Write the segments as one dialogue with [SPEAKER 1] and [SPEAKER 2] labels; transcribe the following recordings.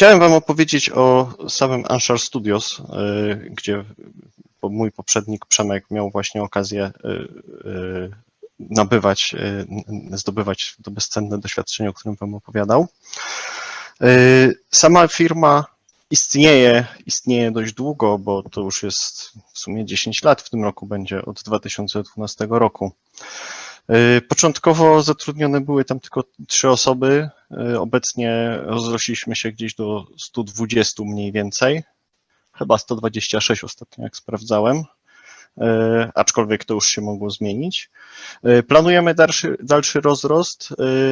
[SPEAKER 1] Chciałem Wam opowiedzieć o samym Anshar Studios, y, gdzie mój poprzednik Przemek miał właśnie okazję y, y, nabywać, zdobywać to bezcenne doświadczenie, o którym Wam opowiadał. Sama firma istnieje, istnieje dość długo, bo to już jest w sumie 10 lat, w tym roku będzie od 2012 roku. Y, Początkowo zatrudnione były tam tylko trzy osoby. Y, Obecnie rozrośliśmy się gdzieś do 120 mniej więcej. Chyba 126 ostatnio, jak sprawdzałem. Y, Aczkolwiek to już się mogło zmienić. Planujemy dalszy, dalszy rozrost,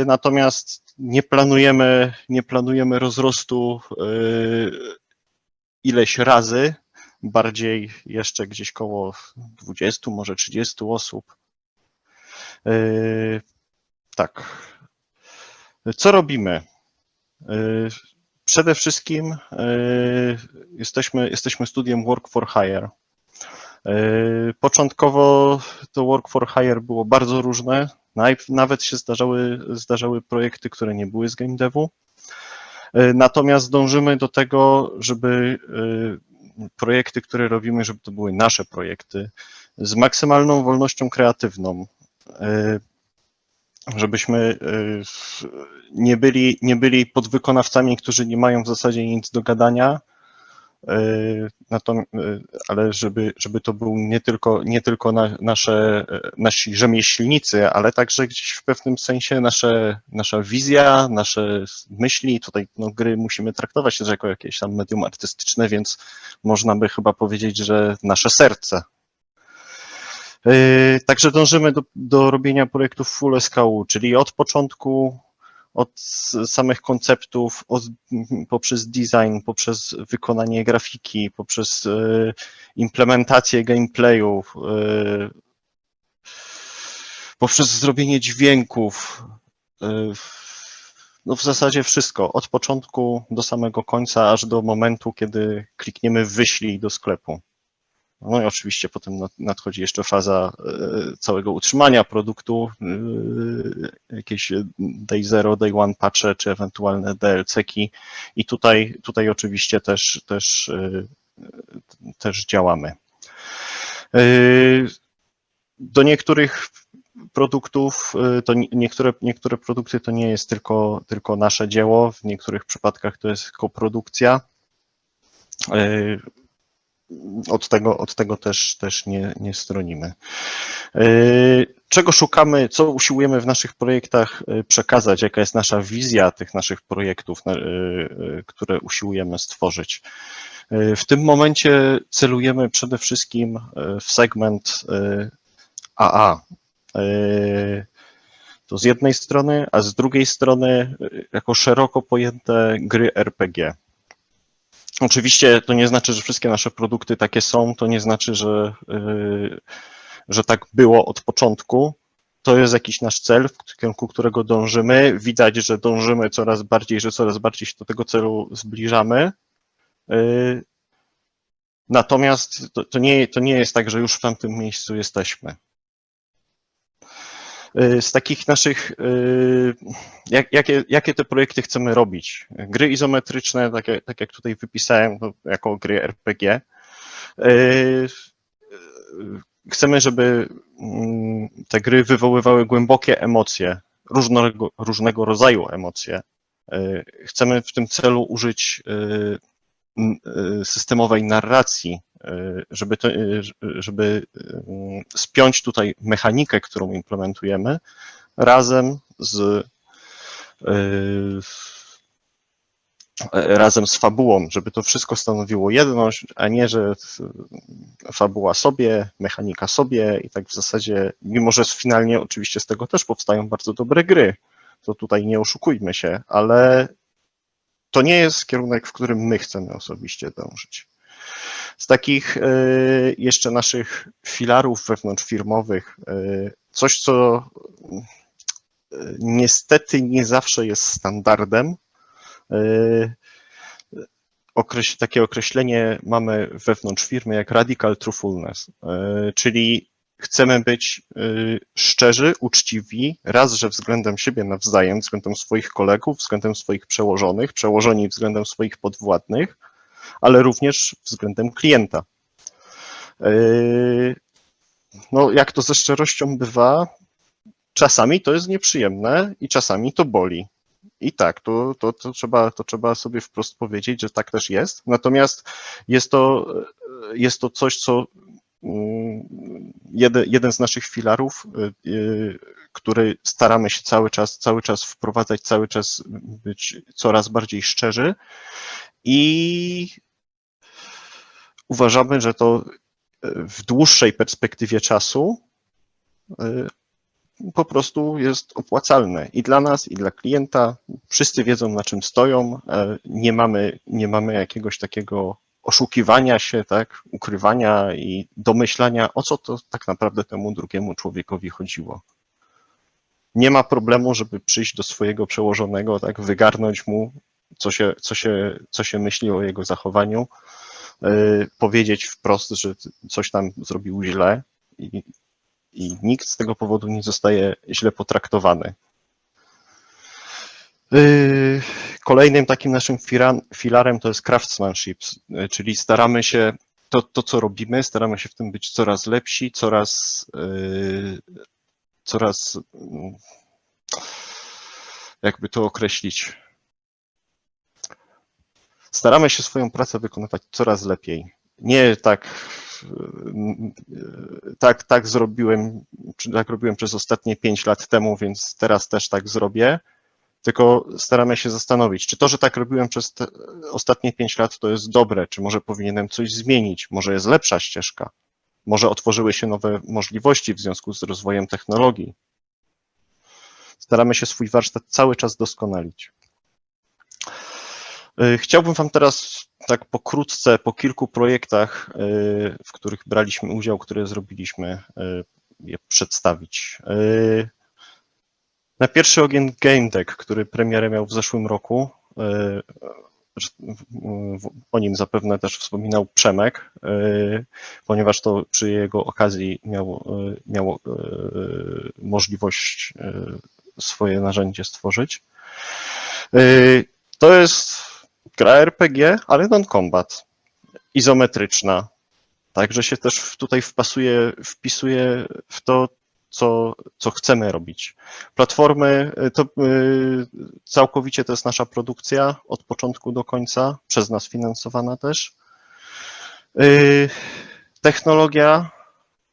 [SPEAKER 1] natomiast nie planujemy, nie planujemy rozrostu ileś razy, bardziej jeszcze gdzieś koło 20, może 30 osób. Yy, Tak. Co robimy? Yy, Przede wszystkim yy, jesteśmy, jesteśmy studiem Work for Hire. Początkowo to Work for Hire było bardzo różne. Nawet się zdarzały, zdarzały projekty, które nie były z game devu. Natomiast dążymy do tego, żeby projekty, które robimy, żeby to były nasze projekty z maksymalną wolnością kreatywną żebyśmy y, nie byli, nie byli podwykonawcami, którzy nie mają w zasadzie nic do gadania, y, y, ale żeby, żeby to był nie tylko, nie tylko na, nasze, y, nasi rzemieślnicy, ale także gdzieś w pewnym sensie nasze, nasza wizja, nasze myśli. Tutaj no, gry musimy traktować też jako jakieś tam medium artystyczne, więc można by chyba powiedzieć, że nasze serce. Yy, Także dążymy do, do robienia projektów full SKU, czyli od początku, od samych konceptów, od, poprzez design, poprzez wykonanie grafiki, poprzez yy, implementację gameplayu, yy, poprzez zrobienie dźwięków. No w zasadzie wszystko, od początku do samego końca, aż do momentu, kiedy klikniemy wyślij do sklepu. No i oczywiście potem nad- nadchodzi jeszcze faza e, całego utrzymania produktu, e, jakieś day zero, day one patche, czy ewentualne DLC-ki i tutaj, tutaj oczywiście też, też, e, też działamy. Do niektórych produktów, to nie- niektóre, niektóre produkty to nie jest tylko, tylko nasze dzieło, w niektórych przypadkach to jest koprodukcja. E, od tego, od tego też, też nie, nie stronimy. Yy, Czego szukamy, co usiłujemy w naszych projektach yy, przekazać, jaka jest nasza wizja tych naszych projektów, yy, które usiłujemy stworzyć? W tym momencie celujemy przede wszystkim w segment AA. To z jednej strony, a z drugiej strony jako szeroko pojęte gry RPG. Oczywiście to nie znaczy, że wszystkie nasze produkty takie są, to nie znaczy, że, yy, że tak było od początku. To jest jakiś nasz cel, w kierunku którego dążymy. Widać, że dążymy coraz bardziej, że coraz bardziej się do tego celu zbliżamy. Yy, Natomiast to, to, nie, to nie jest tak, że już w tamtym miejscu jesteśmy. Yy, Z takich naszych, yy, jak, jakie, jakie te projekty chcemy robić? Gry izometryczne, tak jak, tak jak tutaj wypisałem, no, jako gry RPG. Yy, Chcemy, żeby mm, te gry wywoływały głębokie emocje, różnego, różnego rodzaju emocje. Chcemy w tym celu użyć systemowej narracji, żeby, to, yy, żeby yy, spiąć tutaj mechanikę, którą implementujemy, razem z razem z fabułą, żeby to wszystko stanowiło jedność, a nie, że fabuła sobie, mechanika sobie i tak w zasadzie, mimo że finalnie oczywiście z tego też powstają bardzo dobre gry, to tutaj nie oszukujmy się, ale to nie jest kierunek, w którym my chcemy osobiście dążyć. Z takich y, jeszcze naszych filarów wewnątrzfirmowych, y, coś co y, niestety nie zawsze jest standardem, takie określenie mamy wewnątrz firmy jak radical truthfulness, czyli chcemy być szczerzy, uczciwi, raz, że względem siebie nawzajem, względem swoich kolegów, względem swoich przełożonych, przełożoni względem swoich podwładnych, ale również względem klienta. Y, No, jak to ze szczerością bywa, czasami to jest nieprzyjemne i czasami to boli. I tak, to, to, to, trzeba, to trzeba sobie wprost powiedzieć, że tak też jest. Natomiast jest to, jest to coś, co mm, jeden, jeden z naszych filarów, y, y, który staramy się cały czas, cały czas wprowadzać, cały czas być coraz bardziej szczerzy i uważamy, że to w dłuższej perspektywie czasu y, po prostu jest opłacalne i dla nas, i dla klienta. Wszyscy wiedzą, na czym stoją. Nie mamy, nie mamy jakiegoś takiego oszukiwania się, tak, ukrywania i domyślania, o co to tak naprawdę temu drugiemu człowiekowi chodziło. Nie ma problemu, żeby przyjść do swojego przełożonego, tak, wygarnąć mu, co się, co się, co się myśli o jego zachowaniu, e, powiedzieć wprost, że coś tam zrobił źle i, i nikt z tego powodu nie zostaje źle potraktowany. Yy, Kolejnym takim naszym filarem to jest craftsmanship, yy, czyli staramy się to, to, co robimy, staramy się w tym być coraz lepsi, coraz, yy, coraz, mm, jakby to określić, staramy się swoją pracę wykonywać coraz lepiej. Nie tak, tak, tak zrobiłem, tak robiłem przez ostatnie 5 lat temu, więc teraz też tak zrobię, tylko staramy się zastanowić, czy to, że tak robiłem przez te ostatnie 5 lat, to jest dobre, czy może powinienem coś zmienić, może jest lepsza ścieżka, może otworzyły się nowe możliwości w związku z rozwojem technologii. Staramy się swój warsztat cały czas doskonalić. Y, Chciałbym Wam teraz tak pokrótce, po kilku projektach, y, w których braliśmy udział, które zrobiliśmy, y, je przedstawić. Na pierwszy ogień Game Deck, który premierę miał w zeszłym roku, w- o nim zapewne też wspominał Przemek, y, ponieważ to przy jego okazji miał, y, miał możliwość swoje narzędzie stworzyć. To jest gra RPG, ale non-combat, izometryczna. Także się też tutaj wpasuje, wpisuje w to, co, co chcemy robić. Platformy y, to y, całkowicie to jest nasza produkcja od początku do końca, przez nas finansowana też. Y, Technologia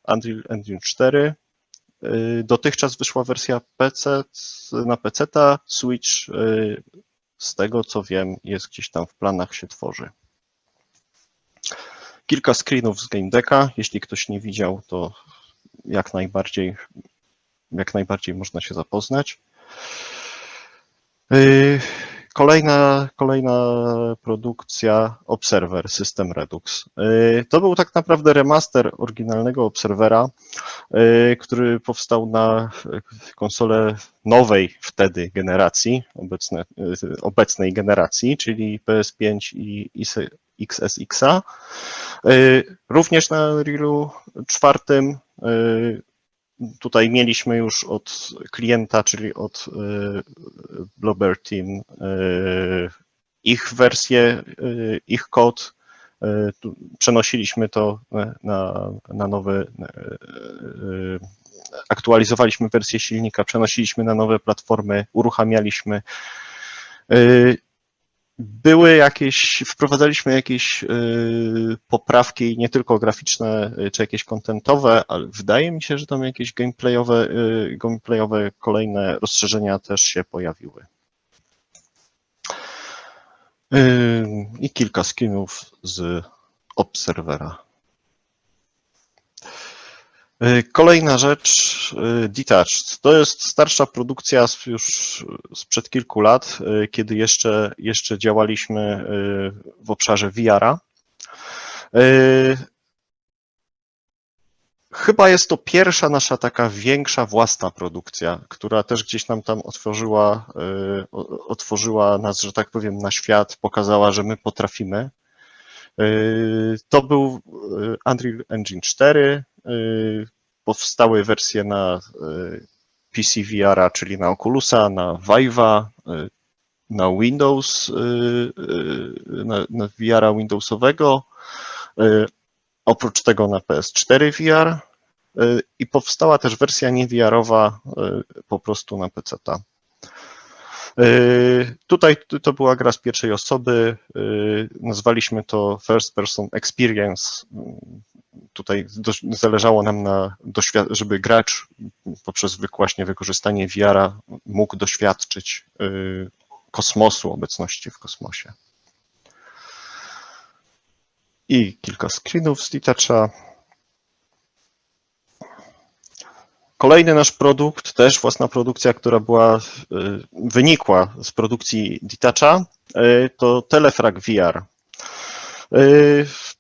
[SPEAKER 1] Unreal Engine 4. Y, Dotychczas wyszła wersja PC na PC, Switch z tego co wiem jest gdzieś tam w planach się tworzy. Kilka screenów z Game Decka. Jeśli ktoś nie widział, to jak najbardziej, jak najbardziej można się zapoznać. Yy, Kolejna, kolejna produkcja Observer System Redux. Yy, To był tak naprawdę remaster oryginalnego Observera, yy, który powstał na konsolę nowej wtedy generacji, obecne, obecnej generacji, czyli PS5 i XSX-a. Yy, Również na Unrealu czwartym yy, Tutaj mieliśmy już od klienta, czyli od y, Blobber Team, y, ich wersję, y, ich kod. Y, Przenosiliśmy to na, na y, aktualizowaliśmy wersję silnika, przenosiliśmy na nowe platformy, uruchamialiśmy. Były jakieś, wprowadzaliśmy jakieś y, poprawki, nie tylko graficzne, y, czy jakieś kontentowe, ale wydaje mi się, że tam jakieś gameplayowe, y, gameplayowe kolejne rozszerzenia też się pojawiły. I kilka skinów z Observera. Y, Kolejna rzecz, y, Detached. To jest starsza produkcja już sprzed kilku lat, y, kiedy jeszcze, jeszcze działaliśmy w obszarze VR-a. Chyba jest to pierwsza nasza taka większa własna produkcja, która też gdzieś nam tam otworzyła, otworzyła nas, że tak powiem, na świat, pokazała, że my potrafimy. To był Unreal Engine 4. y, powstały wersje na PC VR, czyli na Oculusa, na Vive'a, y, na Windows, y, y, na, na VR-a Windowsowego, y, oprócz tego na PS4 VR y, i powstała też wersja nie VR-owa y, po prostu na PC-ta. Y, Tutaj to była gra z pierwszej osoby, y, nazwaliśmy to First Person Experience. Tutaj dość- zależało nam na, żeby gracz poprzez właśnie wykorzystanie VR-a mógł doświadczyć y, kosmosu, obecności w kosmosie. I kilka screenów z Detacha. Kolejny nasz produkt, też własna produkcja, która była, y, wynikła z produkcji Detacha, y, to Telefrag VR.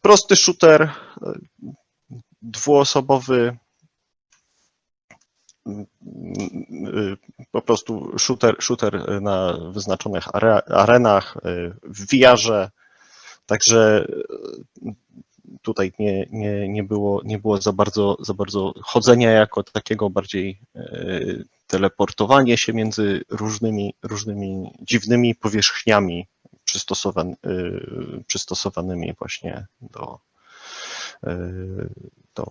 [SPEAKER 1] Prosty shooter, dwuosobowy, po prostu shooter, shooter na wyznaczonych are- arenach, w VR-ze, także tutaj nie, nie, nie, było, nie było za bardzo, za bardzo chodzenia jako takiego, bardziej y, teleportowanie się między różnymi, różnymi dziwnymi powierzchniami przystosowan, y, przystosowanymi właśnie do, y, do,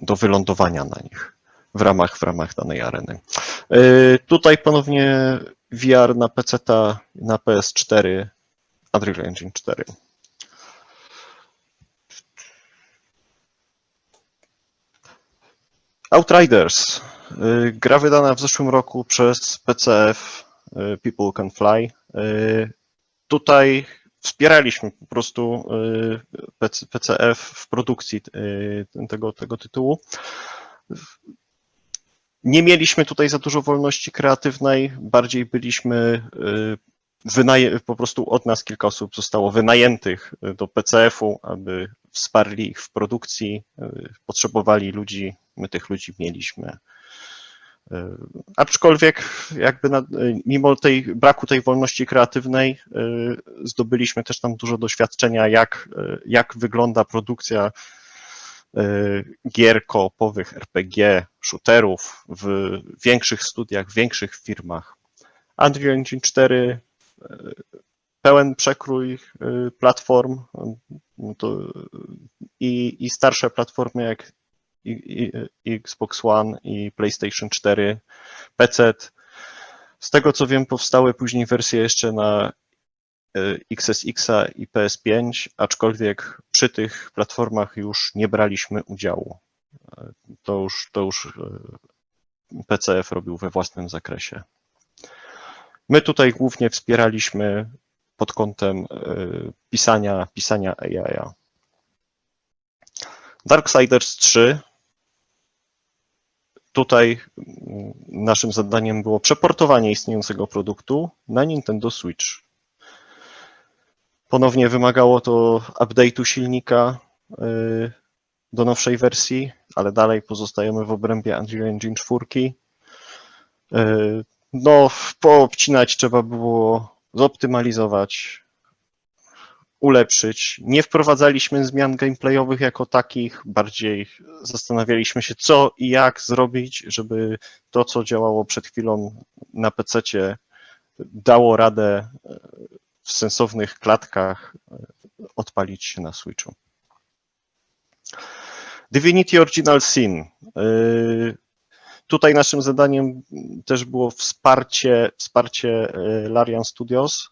[SPEAKER 1] do wylądowania na nich w ramach, w ramach danej areny. Y, Tutaj ponownie VR na PC, na PS4, Unreal Engine 4. Outriders. Y, Gra wydana w zeszłym roku przez PCF y, People Can Fly. Y, Tutaj wspieraliśmy po prostu PC PCF w produkcji tego, tego tytułu. Nie mieliśmy tutaj za dużo wolności kreatywnej, bardziej byliśmy wynaje, po prostu od nas kilka osób zostało wynajętych do PCF-u, aby wsparli ich w produkcji. Potrzebowali ludzi, my tych ludzi mieliśmy. Y, Aczkolwiek jakby na, y, mimo tej braku tej wolności kreatywnej y, zdobyliśmy też tam dużo doświadczenia, jak, jak wygląda produkcja gier koopowych, RPG, shooterów w większych studiach, w większych firmach. Unreal Engine 4 y, pełen przekrój platform i, i starsze platformy jak i, Xbox One i PlayStation 4, PC. Z tego co wiem, powstały później wersje jeszcze na y, XSX-a i PS5, aczkolwiek przy tych platformach już nie braliśmy udziału. Y, To już, to już y, PCF robił we własnym zakresie. My tutaj głównie wspieraliśmy pod kątem pisania, pisania AI. Darksiders 3. Tutaj mm, naszym zadaniem było przeportowanie istniejącego produktu na Nintendo Switch. Ponownie wymagało to update'u silnika y, do nowszej wersji, ale dalej pozostajemy w obrębie Unreal Engine 4. Y, No, poobcinać trzeba było, zoptymalizować, ulepszyć. Nie wprowadzaliśmy zmian gameplayowych jako takich, bardziej zastanawialiśmy się, co i jak zrobić, żeby to, co działało przed chwilą na PC, dało radę e, w sensownych klatkach e, odpalić się na Switchu. Divinity Original Sin. E, Tutaj naszym zadaniem też było wsparcie, wsparcie Larian Studios.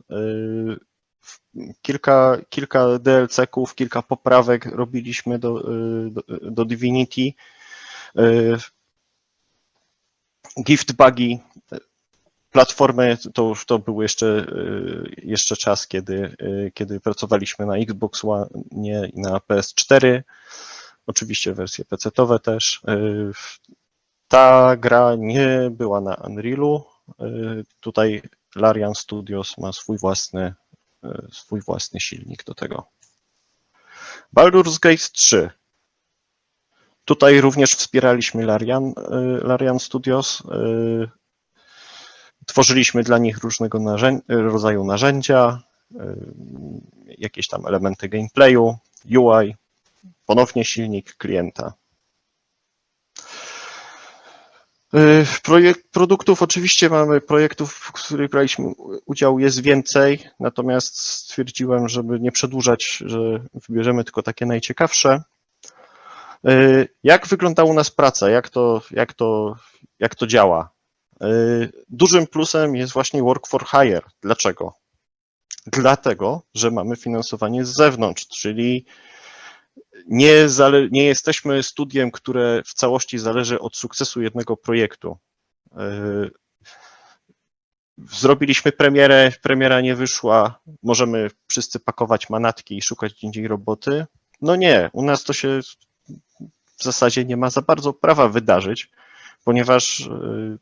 [SPEAKER 1] Kilka, kilka DLC-ków, kilka poprawek robiliśmy do, e, do, do Divinity. E, Gift Buggy, e, platformy, to już to był jeszcze, jeszcze czas, kiedy, kiedy pracowaliśmy na Xbox One i na PS4. Oczywiście wersje PC-owe też. Ta gra nie była na Unrealu. Y, Tutaj Larian Studios ma swój własny, y, swój własny silnik do tego. Baldur's Gate 3. Tutaj również wspieraliśmy Larian, y, Larian Studios. Y, Tworzyliśmy dla nich różnego rodzaju narzędzia, jakieś tam elementy gameplayu, UI. ponownie silnik klienta. Y, Projekt, produktów oczywiście mamy projektów, w których braliśmy udział jest więcej, natomiast stwierdziłem, żeby nie przedłużać, że wybierzemy tylko takie najciekawsze. Y, Jak wygląda u nas praca? Jak to, jak to, jak to działa? Y, Dużym plusem jest właśnie work for hire. Dlaczego? Dlatego, że mamy finansowanie z zewnątrz, czyli nie, nie jesteśmy studiem, które w całości zależy od sukcesu jednego projektu. Yy, Zrobiliśmy premierę, premiera nie wyszła, możemy wszyscy pakować manatki i szukać gdzie indziej roboty. No nie, u nas to się w zasadzie nie ma za bardzo prawa wydarzyć, ponieważ yy,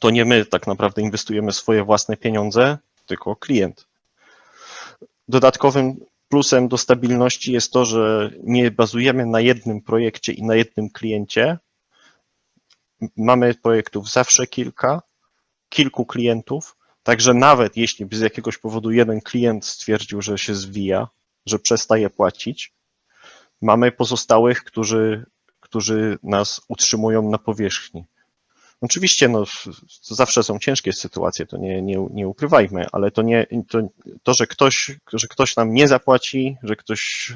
[SPEAKER 1] to nie my tak naprawdę inwestujemy swoje własne pieniądze, tylko klient. Dodatkowym plusem do stabilności jest to, że nie bazujemy na jednym projekcie i na jednym kliencie. Mamy projektów zawsze kilka, kilku klientów, także nawet jeśli z jakiegoś powodu jeden klient stwierdził, że się zwija, że przestaje płacić, mamy pozostałych, którzy, którzy nas utrzymują na powierzchni. Oczywiście no, zawsze są ciężkie sytuacje, to nie, nie, nie ukrywajmy, ale to, nie, to, to że, ktoś, że ktoś nam nie zapłaci, że ktoś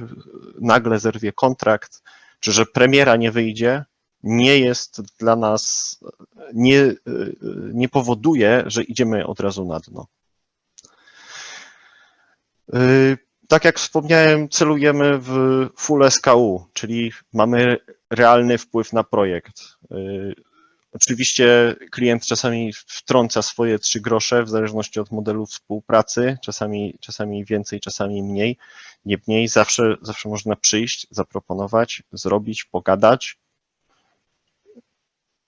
[SPEAKER 1] nagle zerwie kontrakt, czy że premiera nie wyjdzie, nie jest dla nas, nie, nie powoduje, że idziemy od razu na dno. Tak jak wspomniałem, celujemy w full SKU, czyli mamy realny wpływ na projekt. Oczywiście klient czasami wtrąca swoje trzy grosze w zależności od modelu współpracy, czasami, czasami więcej, czasami mniej. Niemniej zawsze, zawsze można przyjść, zaproponować, zrobić, pogadać.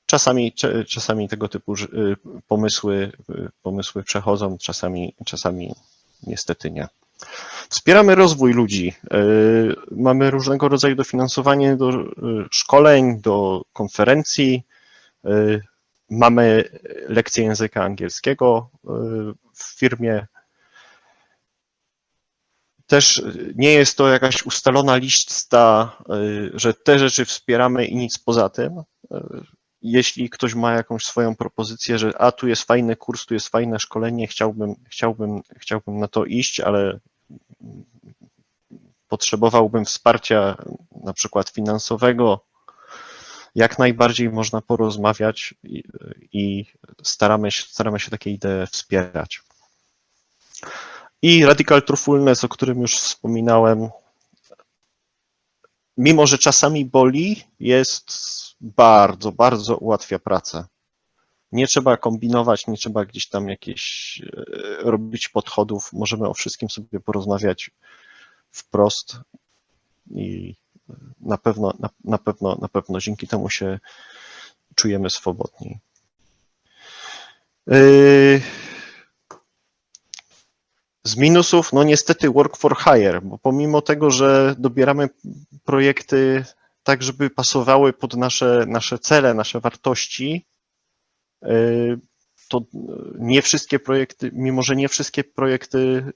[SPEAKER 1] Czasami, czasami tego typu y, pomysły, y, pomysły przechodzą, czasami, czasami niestety nie. Wspieramy rozwój ludzi. Y, Mamy różnego rodzaju dofinansowanie do szkoleń, do konferencji. Y, Mamy lekcje języka angielskiego y, w firmie. Też nie jest to jakaś ustalona lista, y, że te rzeczy wspieramy i nic poza tym. Jeśli ktoś ma jakąś swoją propozycję, że a tu jest fajny kurs, tu jest fajne szkolenie, chciałbym, chciałbym, chciałbym na to iść, ale potrzebowałbym wsparcia na przykład finansowego, jak najbardziej można porozmawiać i, staramy, się, staramy się takie idee wspierać. I Radical Truthfulness, o którym już wspominałem, mimo że czasami boli, jest bardzo, bardzo ułatwia pracę. Nie trzeba kombinować, nie trzeba gdzieś tam jakieś e, robić podchodów. Możemy o wszystkim sobie porozmawiać wprost i na pewno, na, na pewno, na pewno dzięki temu się czujemy swobodniej. Yy, Z minusów, no niestety work for hire, bo pomimo tego, że dobieramy projekty tak, żeby pasowały pod nasze, nasze cele, nasze wartości, yy, to nie wszystkie projekty, mimo że nie wszystkie projekty mm,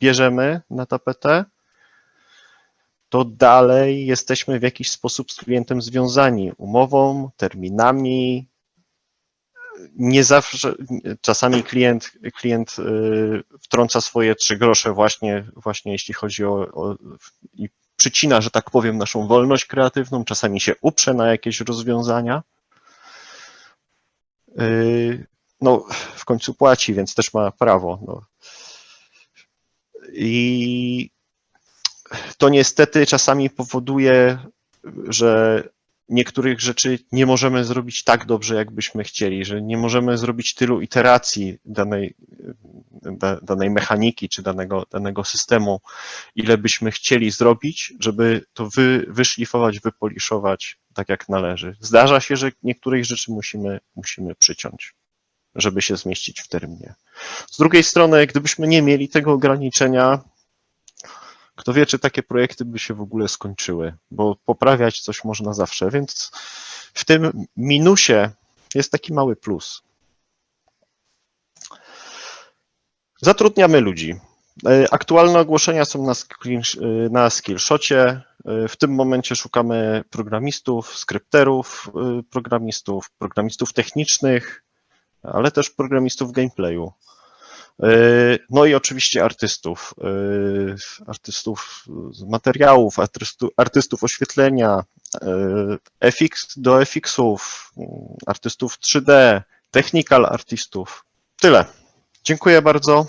[SPEAKER 1] bierzemy na tapetę, to dalej jesteśmy w jakiś sposób z klientem związani umową, terminami. Nie zawsze, czasami klient, klient y, wtrąca swoje trzy grosze właśnie, właśnie jeśli chodzi o, o i przycina, że tak powiem, naszą wolność kreatywną, czasami się uprze na jakieś rozwiązania. Y, No, w końcu płaci, więc też ma prawo. No. I to niestety czasami powoduje, że niektórych rzeczy nie możemy zrobić tak dobrze, jakbyśmy chcieli, że nie możemy zrobić tylu iteracji danej, da, danej mechaniki czy danego, danego systemu, ile byśmy chcieli zrobić, żeby to wy, wyszlifować, wypoliszować tak jak należy. Zdarza się, że niektórych rzeczy musimy, musimy przyciąć, żeby się zmieścić w terminie. Z drugiej strony, gdybyśmy nie mieli tego ograniczenia, kto wie, czy takie projekty by się w ogóle skończyły, bo poprawiać coś można zawsze, więc w tym minusie jest taki mały plus. Zatrudniamy ludzi. E, Aktualne ogłoszenia są na, screen, na Skillshocie. Y, W tym momencie szukamy programistów, skrypterów, programistów, programistów technicznych, ale też programistów gameplayu. Y, No i oczywiście artystów, y, artystów materiałów, artystów oświetlenia, y, FX do FX-ów, artystów 3D, technical artystów. Tyle. Dziękuję bardzo.